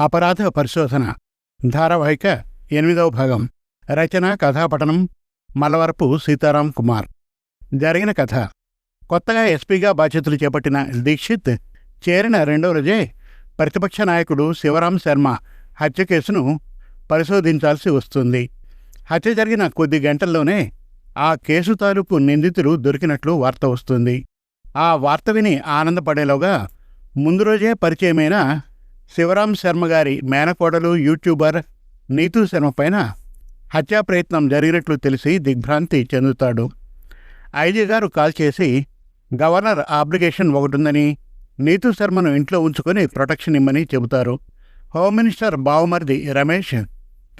అపరాధ పరిశోధన. ధారావాహిక ఎనిమిదవ భాగం. రచన కథాపఠనం. మలవరపు సీతారాం కుమార్. జరిగిన కథ. కొత్తగా ఎస్పీగా బాధ్యతలు చేపట్టిన దీక్షిత్ చేరిన రెండో రోజే ప్రతిపక్ష నాయకుడు శివరాం శర్మ హత్య కేసును పరిశోధించాల్సి వస్తుంది. హత్య జరిగిన కొద్ది గంటల్లోనే ఆ కేసు తాలూకు నిందితులు దొరికినట్లు వార్త వస్తుంది. ఆ వార్త విని ఆనందపడేలోగా ముందు రోజే పరిచయమైన శివరాం శర్మ గారి మేనకోడలు యూట్యూబర్ నీతూ శర్మ పైన హత్యా ప్రయత్నం జరిగినట్లు తెలిసి దిగ్భ్రాంతి చెందుతాడు. ఐజీ గారు కాల్ చేసి గవర్నర్ ఆబ్లిగేషన్ ఒకటి ఉందని నీతూ శర్మను ఇంట్లో ఉంచుకొని ప్రొటెక్షన్ ఇమ్మని చెబుతారు. హోమ్ మినిస్టర్ బావమర్ది రమేష్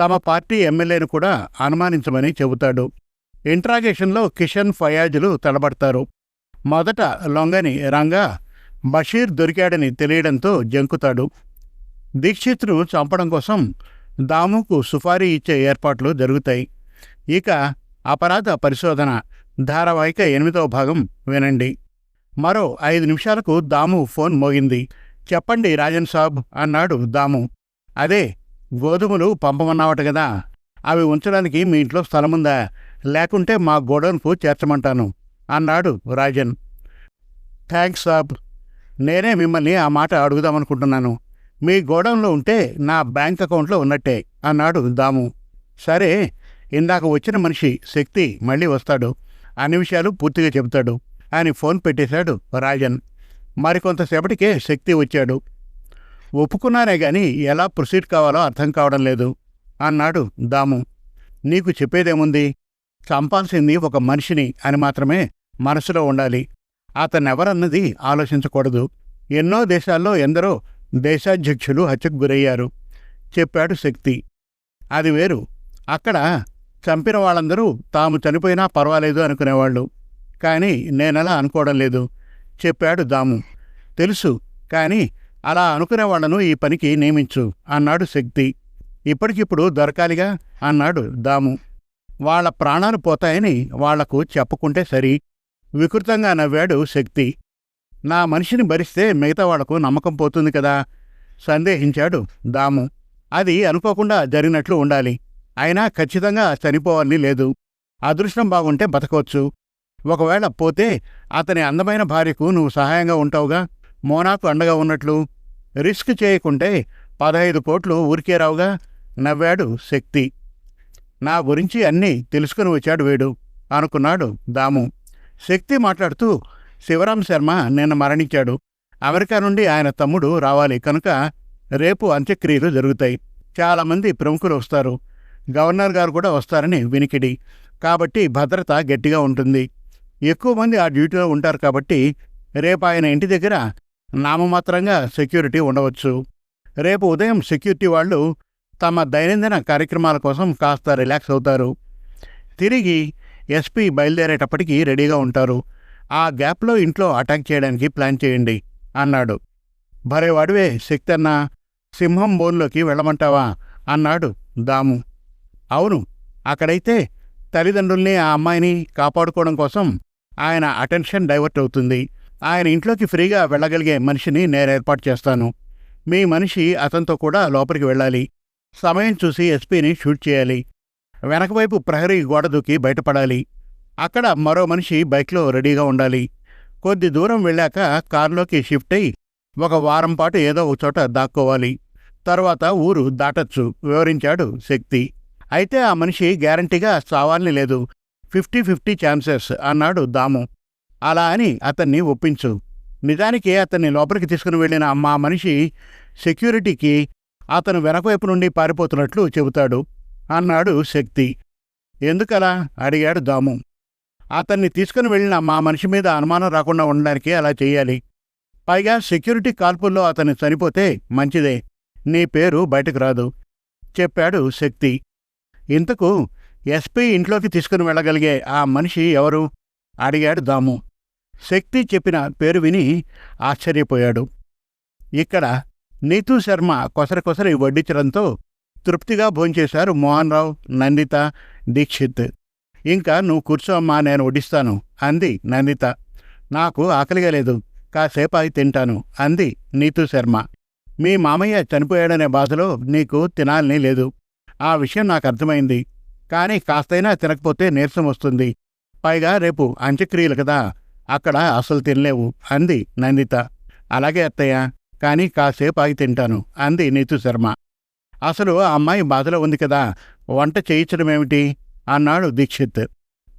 తమ పార్టీ ఎమ్మెల్యేను కూడా అనుమానించమని చెబుతాడు. ఇంట్రాగేషన్లో కిషన్ ఫయాజులు తడబడతారు మొదట లొంగని రంగా బషీర్ దొరికాడని తెలియడంతో జంకుతాడు. దీక్షితులు చంపడం కోసం దాముకు సుఫారీ ఇచ్చే ఏర్పాట్లు జరుగుతాయి. ఇక అపరాధ పరిశోధన ధారావాహిక ఎనిమిదవ భాగం వినండి. మరో ఐదు నిమిషాలకు దాము ఫోన్ మోగింది. చెప్పండి రాజన్ సాబ్ అన్నాడు దాము. అదే గోధుమలు పంపమన్నావట కదా. అవి ఉంచడానికి మీ ఇంట్లో స్థలముందా? లేకుంటే మా గోడౌన్కు చేర్చమంటాను అన్నాడు రాజన్. థ్యాంక్స్ సాబ్. నేనే మిమ్మల్ని ఆ మాట అడుగుదామనుకుంటున్నాను. మీ గోడౌన్లో ఉంటే నా బ్యాంక్ అకౌంట్లో ఉన్నట్టే అన్నాడు దాము. సరే ఇందాక వచ్చిన మనిషి శక్తి మళ్ళీ వస్తాడు. అన్ని విషయాలు పూర్తిగా చెబుతాడు. అని ఫోన్ పెట్టేశాడు రాజన్. మరికొంతసేపటికే శక్తి వచ్చాడు. ఒప్పుకున్నానే గాని ఎలా ప్రొసీడ్ కావాలో అర్థం కావడం లేదు అన్నాడు దాము. నీకు చెప్పేదేముంది? చంపాల్సింది ఒక మనిషిని అని మాత్రమే మనసులో ఉండాలి. అతనెవరన్నది ఆలోచించకూడదు. ఎన్నో దేశాల్లో ఎందరో దేశాధ్యక్షులు హత్యకు గురయ్యారు. చెప్పాడు శక్తి. అది వేరు. అక్కడ చంపిన వాళ్ళందరూ తాము చనిపోయినా పర్వాలేదు అనుకునేవాళ్ళు. కానీ నేనలా అనుకోవడం లేదు చెప్పాడు దాము. తెలుసు కానీ అలా అనుకునే వాళ్ళను ఈ పనికి నియమించు అన్నాడు శక్తి. ఇప్పటికిప్పుడు దొరకాలిగా అన్నాడు దాము. వాళ్ళ ప్రాణాలు పోతాయని వాళ్ళకు చెప్పుకుంటే సరి. వికృతంగా నవ్వాడు శక్తి. నా మనిషిని భరిస్తే మిగతా వాళ్ళకు నమ్మకం పోతుంది కదా? సందేహించాడు దాము. అది అనుకోకుండా జరిగినట్లు ఉండాలి. అయినా ఖచ్చితంగా చనిపోవాలని లేదు. అదృష్టం బాగుంటే బతకొచ్చు. ఒకవేళ పోతే అతని అందమైన భార్యకు నువ్వు సహాయంగా ఉంటావుగా? మోనాకు అండగా ఉన్నట్లు? రిస్క్ చేయకుంటే పదహైదు కోట్లు ఊరికే రావుగా? నవ్వాడు శక్తి. నా గురించి అన్నీ తెలుసుకుని వచ్చాడు వీడు అనుకున్నాడు దాము. శక్తి మాట్లాడుతూ శివరాం శర్మ నిన్న మరణించాడు. అమెరికా నుండి ఆయన తమ్ముడు రావాలి కనుక రేపు అంత్యక్రియలు జరుగుతాయి. చాలామంది ప్రముఖులు వస్తారు. గవర్నర్ గారు కూడా వస్తారని వినికిడి. కాబట్టి భద్రత గట్టిగా ఉంటుంది. ఎక్కువ మంది ఆ డ్యూటీలో ఉంటారు కాబట్టి రేపు ఆయన ఇంటి దగ్గర నామమాత్రంగా సెక్యూరిటీ ఉండవచ్చు. రేపు ఉదయం సెక్యూరిటీ వాళ్ళు తమ దైనందిన కార్యక్రమాల కోసం కాస్త రిలాక్స్ అవుతారు. తిరిగి ఎస్పీ బయలుదేరేటప్పటికి రెడీగా ఉంటారు. ఆ గ్యాప్లో ఇంట్లో అటాక్ చేయడానికి ప్లాన్ చేయండి అన్నాడు. భరేవాడివే శక్తి అన్నా సింహం బోన్లోకి వెళ్ళమంటావా అన్నాడు దాము. అవును అక్కడైతే తల్లిదండ్రుల్ని ఆ అమ్మాయిని కాపాడుకోవడం కోసం ఆయన అటెన్షన్ డైవర్ట్ అవుతుంది. ఆయన ఇంట్లోకి ఫ్రీగా వెళ్ళగలిగే మనిషిని నేను ఏర్పాటు చేస్తాను. మీ మనిషి అతనితో కూడా లోపలికి వెళ్ళాలి. సమయం చూసి ఎస్పీని షూట్ చేయాలి. వెనకవైపు ప్రహరీ గోడ దూకి బయటపడాలి. అక్కడ మరో మనిషి బైక్లో రెడీగా ఉండాలి. కొద్ది దూరం వెళ్ళాక కారులోకి షిఫ్ట్ అయి ఒక వారం పాటు ఏదో ఒక చోట దాక్కోవాలి. తర్వాత ఊరు దాటచ్చు వివరించాడు శక్తి. అయితే ఆ మనిషి గ్యారంటీగా చావాలని లేదు. ఫిఫ్టీ ఫిఫ్టీ ఛాన్సెస్ అన్నాడు దాము. అలా అని అతన్ని ఒప్పించు. నిజానికి అతన్ని లోపలికి తీసుకుని వెళ్ళిన మా మనిషి సెక్యూరిటీకి అతను వెనకవైపు నుండి పారిపోతున్నట్లు చెబుతాడు అన్నాడు శక్తి. ఎందుకలా? అడిగాడు దాము. అతన్ని తీసుకుని వెళ్ళిన మా మనిషి మీద అనుమానం రాకుండా ఉండడానికి అలా చెయ్యాలి పైగా సెక్యూరిటీ కాల్పుల్లో అతను చనిపోతే మంచిదే. నీ పేరు బయటకు రాదు. చెప్పాడు శక్తి. ఇంతకు ఎస్పీ ఇంట్లోకి తీసుకుని వెళ్ళగలిగే ఆ మనిషి ఎవరు? అడిగాడు దాము. శక్తి చెప్పిన పేరు విని ఆశ్చర్యపోయాడు. ఇక్కడ నీతూ శర్మ కొసరకొసరి కొసరి వడ్డించడంతో తృప్తిగా భోంచేశారు మోహన్ రావు నందిత దీక్షిత్. ఇంకా నువ్వు కూర్చో అమ్మా నేను వడ్డిస్తాను. అంది నందిత నాకు ఆకలిగా లేదు. కాసేపు అయి తింటాను. అంది నీతూ శర్మ. మీ మామయ్య చనిపోయాడనే బాధలో నీకు తినాలని లేదు. ఆ విషయం నాకు అర్థమైంది. కానీ కాస్తైనా తినకపోతే నీరసం వస్తుంది. పైగా రేపు అంత్యక్రియలు కదా. అక్కడ అసలు తినలేవు. అంది నందిత అలాగే అత్తయ్య. కానీ కాసేపు ఆగి తింటాను. అంది నీతు శర్మ. అసలు ఆ అమ్మాయి బాధలో ఉంది కదా. వంట చేయించడం ఏమిటి అన్నాడు దీక్షిత్.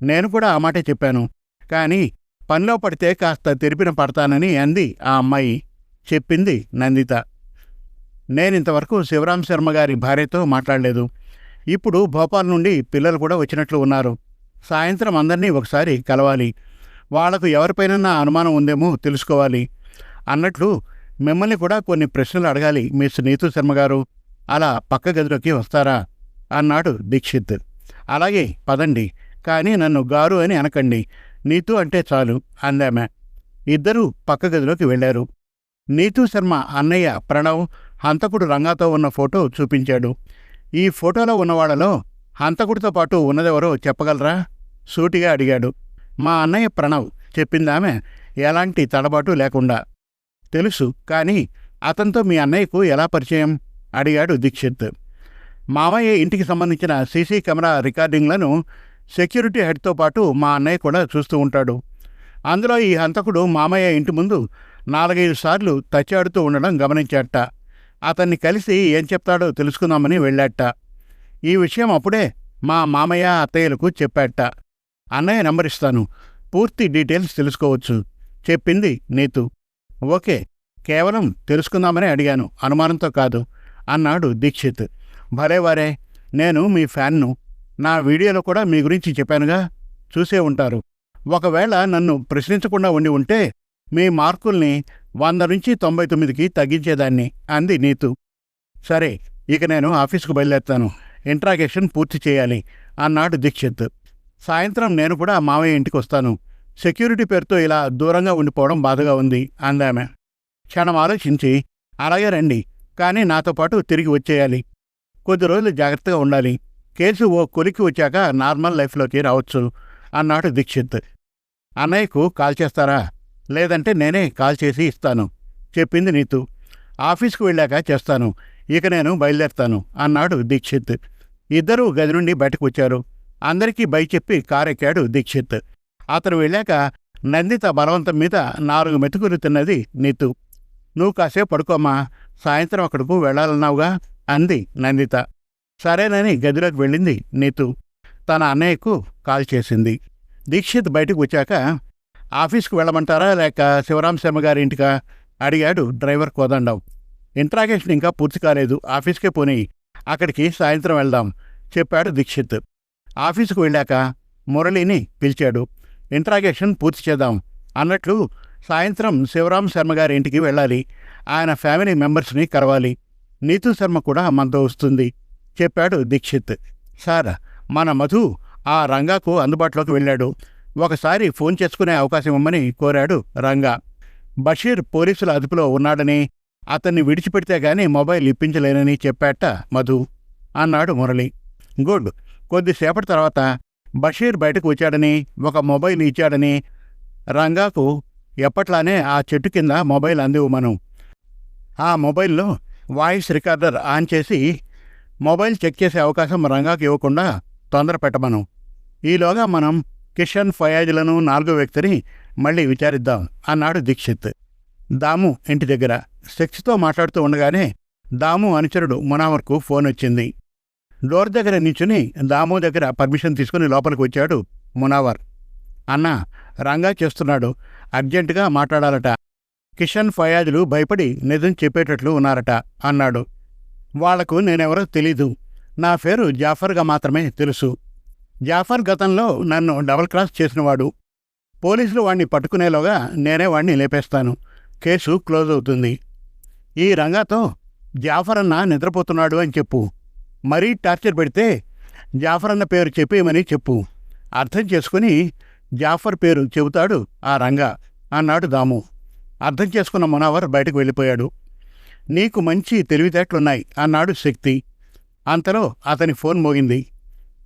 నేను కూడా ఆ మాటే చెప్పాను. కానీ పనిలో పడితే కాస్త తెరిపిన పడతానని అంది ఆ అమ్మాయి చెప్పింది నందిత. నేనింతవరకు శివరాం శర్మ గారి భార్యతో మాట్లాడలేదు. ఇప్పుడు భోపాల్ నుండి పిల్లలు కూడా వచ్చినట్లు ఉన్నారు. సాయంత్రం అందరినీ ఒకసారి కలవాలి. వాళ్ళకు ఎవరిపైనన్నా అనుమానం ఉందేమో తెలుసుకోవాలి. అన్నట్లు మిమ్మల్ని కూడా కొన్ని ప్రశ్నలు అడగాలి మిస్ నీతు శర్మ గారు. అలా పక్క గదిలోకి వస్తారా? అన్నాడు దీక్షిత్. అలాగే పదండి. కానీ నన్ను గారు అని అనకండి. నీతూ అంటే చాలు అందామె. ఇద్దరూ పక్క గదిలోకి వెళ్ళారు నీతూ శర్మ అన్నయ్య ప్రణవ్ హంతకుడు రంగాతో ఉన్న ఫోటో చూపించాడు. ఈ ఫోటోలో ఉన్నవాళ్ళలో హంతకుడితో పాటు ఉన్నదెవరో చెప్పగలరా? సూటిగా అడిగాడు. మా అన్నయ్య ప్రణవ్ చెప్పిందామె ఎలాంటి తడబాటు లేకుండా. తెలుసు కానీ అతనితో మీ అన్నయ్యకు ఎలా పరిచయం? అడిగాడు దీక్షిత్. మామయ్య ఇంటికి సంబంధించిన సీసీ కెమెరా రికార్డింగ్లను సెక్యూరిటీ హెడ్తో పాటు మా అన్నయ్య కూడా చూస్తూ ఉంటాడు. అందులో ఈ హంతకుడు మామయ్య ఇంటి ముందు నాలుగైదు సార్లు తచ్చాడుతూ ఉండడం గమనించాట. అతన్ని కలిసి ఏం చెప్తాడో తెలుసుకుందామని వెళ్ళాట. ఈ విషయం అప్పుడే మా మామయ్య అత్తయ్యలకు చెప్పాట. అన్నయ్య నంబర్ ఇస్తాను. పూర్తి డీటెయిల్స్ తెలుసుకోవచ్చు. చెప్పింది నీతు. ఓకే కేవలం తెలుసుకుందామని అడిగాను. అనుమానంతో కాదు అన్నాడు దీక్షిత్. భరే వరే నేను మీ ఫ్యాన్ను. నా వీడియోలో కూడా మీ గురించి చెప్పానుగా. చూసే ఉంటారు. ఒకవేళ నన్ను ప్రశ్నించకుండా ఉండి ఉంటే మీ మార్కుల్ని వంద నుంచి తొంభై తొమ్మిదికి తగ్గించేదాన్ని అంది నీతు. సరే ఇక నేను ఆఫీసుకు బయలుదేరుతాను. ఇంట్రాగేషన్ పూర్తి చేయాలి అన్నాడు దీక్షిత్. సాయంత్రం నేను కూడా మావయ్య ఇంటికి వస్తాను. సెక్యూరిటీ పేరుతో ఇలా దూరంగా ఉండిపోవడం బాధగా ఉంది అందామె. క్షణం ఆలోచించి అలాగే రండి కానీ నాతో పాటు తిరిగి వచ్చేయాలి. కొద్ది రోజులు జాగ్రత్తగా ఉండాలి. కేసు ఓ కొలికి వచ్చాక నార్మల్ లైఫ్లోకి రావచ్చు అన్నాడు దీక్షిత్. అన్నయ్యకు కాల్ చేస్తారా? లేదంటే నేనే కాల్ చేసి ఇస్తాను చెప్పింది నీతు. ఆఫీస్కు వెళ్ళాక చేస్తాను ఇక నేను బయలుదేరుతాను అన్నాడు దీక్షిత్. ఇద్దరూ గది నుండి బయటకు వచ్చారు. అందరికీ బై చెప్పి కారెక్కాడు దీక్షిత్. అతను వెళ్ళాక నందిత బలవంతం మీద నాలుగు మెతుకులు తిన్నది నీతు. నువ్వు కాసేపు పడుకోమ్మా సాయంత్రం అక్కడకు వెళ్ళాలన్నావుగా? అంది నందిత. సరేనని గదిలోకి వెళ్ళింది నీతు. తన అన్నయ్యకు కాల్ చేసింది. దీక్షిత్ బయటకు వచ్చాక ఆఫీస్కు వెళ్ళమంటారా లేక శివరాం శర్మ గారి ఇంటికా? అడిగాడు డ్రైవర్ కోదండం. ఇంట్రాగేషన్ ఇంకా పూర్తి కాలేదు. ఆఫీస్కే పోనీ. అక్కడికి సాయంత్రం వెళ్దాం చెప్పాడు దీక్షిత్. ఆఫీసుకు వెళ్ళాక మురళిని పిలిచాడు. ఇంట్రాగేషన్ పూర్తి చేద్దాం అన్నట్లు సాయంత్రం శివరాం శర్మ గారి ఇంటికి వెళ్ళాలి. ఆయన ఫ్యామిలీ మెంబర్స్ని కలవాలి. నీతు శర్మ కూడా మనతో వస్తుంది. చెప్పాడు దీక్షిత్. సార్ మన మధు ఆ రంగాకు అందుబాటులోకి వెళ్ళాడు. ఒకసారి ఫోన్ చేసుకునే అవకాశం ఇవ్వమని కోరాడు రంగా. బషీర్ పోలీసుల అదుపులో ఉన్నాడని అతన్ని విడిచిపెడితే గాని మొబైల్ ఇప్పించలేనని చెప్పాట మధు అన్నాడు మురళి. గుడ్. కొద్దిసేపటి తర్వాత బషీర్ బయటకు వచ్చాడని ఒక మొబైల్ ఇచ్చాడని రంగాకు ఎప్పట్లానే ఆ చెట్టు కింద మొబైల్ అందివ్వమను. ఆ మొబైల్లో వాయిస్ రికార్డర్ ఆన్ చేసి మొబైల్ చెక్ చేసే అవకాశం రంగాకి ఇవ్వకుండా తొందర పెట్టమను. ఈలోగా మనం కిషన్ ఫయాజ్లను నాలుగో వ్యక్తిని మళ్ళీ విచారిద్దాం అన్నాడు దీక్షిత్. దాము ఇంటి దగ్గర సెక్స్తో మాట్లాడుతూ ఉండగానే దాము అనుచరుడు మునావర్కు ఫోన్ వచ్చింది. డోర్ దగ్గర నించుని దాము దగ్గర పర్మిషన్ తీసుకుని లోపలికి వచ్చాడు మునావర్. అన్నా రంగా చేస్తున్నాడు. అర్జెంటుగా మాట్లాడాలట. కిషన్ ఫయాజులు భయపడి నిజం చెప్పేటట్లు ఉన్నారట అన్నాడు. వాళ్ళకు నేనెవరో తెలీదు. నా పేరు జాఫర్గా మాత్రమే తెలుసు. జాఫర్ గతంలో నన్ను డబల్ క్రాస్ చేసినవాడు. పోలీసులు వాణ్ణి పట్టుకునేలోగా నేనే వాణ్ణి లేపేస్తాను. కేసు క్లోజ్ అవుతుంది. ఈ రంగాతో జాఫర్ అన్న నిద్రపోతున్నాడు అని చెప్పు. మరీ టార్చర్ పెడితే జాఫర్ అన్న పేరు చెప్పేయమని చెప్పు. అర్థం చేసుకుని జాఫర్ పేరు చెబుతాడు ఆ రంగా అన్నాడు దాము. అర్థం చేసుకున్న మునావర్ బయటకు వెళ్ళిపోయాడు. నీకు మంచి తెలివితేటలున్నాయి అన్నాడు శక్తి. అంతలో అతని ఫోన్ మోగింది.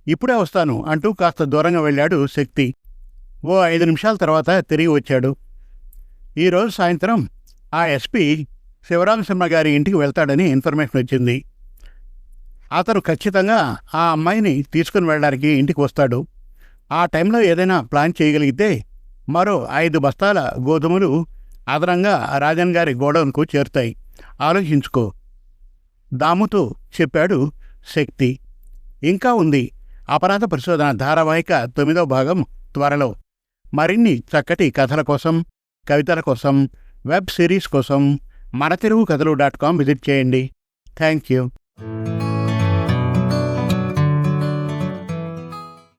ఇప్పుడే వస్తాను అంటూ కాస్త దూరంగా వెళ్ళాడు శక్తి. ఓ ఐదు నిమిషాల తర్వాత తిరిగి వచ్చాడు. ఈరోజు సాయంత్రం ఆ ఎస్పీ శివరామసింహ గారి ఇంటికి వెళ్తాడని ఇన్ఫర్మేషన్ వచ్చింది. అతను ఖచ్చితంగా ఆ అమ్మాయిని తీసుకుని వెళ్ళడానికి ఇంటికి వస్తాడు. ఆ టైంలో ఏదైనా ప్లాన్ చేయగలిగితే మరో ఐదు బస్తాల గోధుమలు అదనంగా రాజన్ గారి గోడౌన్కు చేరుతాయి. ఆలోచించుకో. దాముతో చెప్పాడు శక్తి. ఇంకా ఉంది. అపరాధ పరిశోధన ధారావాహిక తొమ్మిదో భాగం త్వరలో. మరిన్ని చక్కటి కథల కోసం కవితల కోసం వెబ్ సిరీస్ కోసం మన తెలుగు కథలు డాట్ కామ్ విజిట్ చేయండి. Thank you.